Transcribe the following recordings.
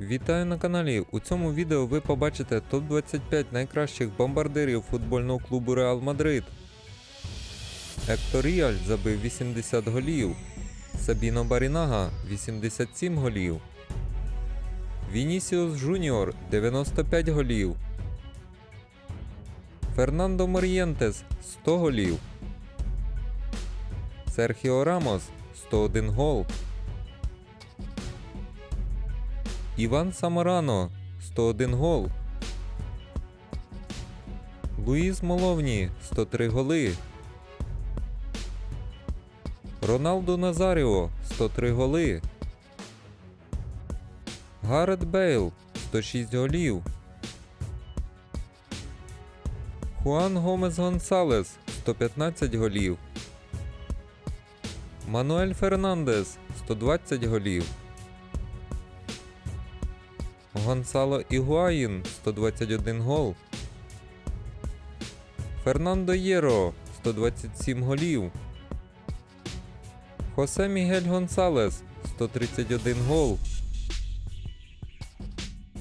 Вітаю на каналі. У цьому відео ви побачите топ-25 найкращих бомбардирів футбольного клубу Реал Мадрид. Ріаль забив 80 голів. Сабіно Барінага 87 голів. Вінісіус Жуніор 95 голів. Фернандо Морієнтес 100 голів. Серхіо Рамос 101 гол. Іван Самарано 101 гол. Луїс Моловні 103 голи. Роналдо Назаріо 103 голи. Гарет Бейл 106 голів. Хуан Гомес Гонсалес 115 голів. Мануель Фернандес 120 голів. Гонсало Ігуаїн 121 гол. Фернандо Єро 127 голів. Хосе Мігель Гонсалес 131 гол.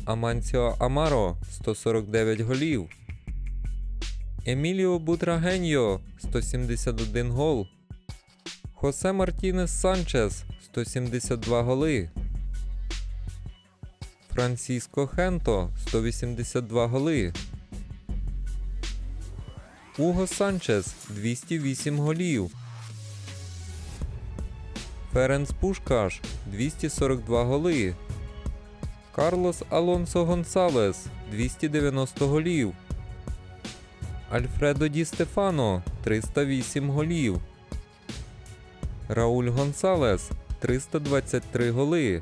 Аманціо Амаро 149 голів. Еміліо Бутрагеньо 171 гол. Хосе Мартінес Санчес 172 голи. Франсіско Хенто 182 голи. Уго Санчес 208 голів. Ференц Пушкаш 242 голи. Карлос Алонсо Гонсалес 290 голів. Альфредо Ді Стефано 308 голів. Рауль Гонсалес 323 голи.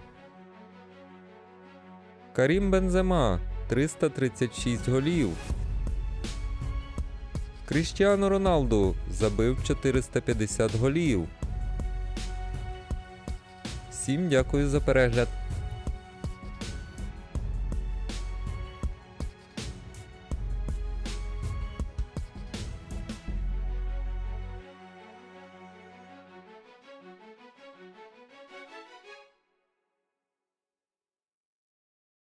Карім Бензема 336 голів. Кріштіану Роналду забив 450 голів. Всім дякую за перегляд.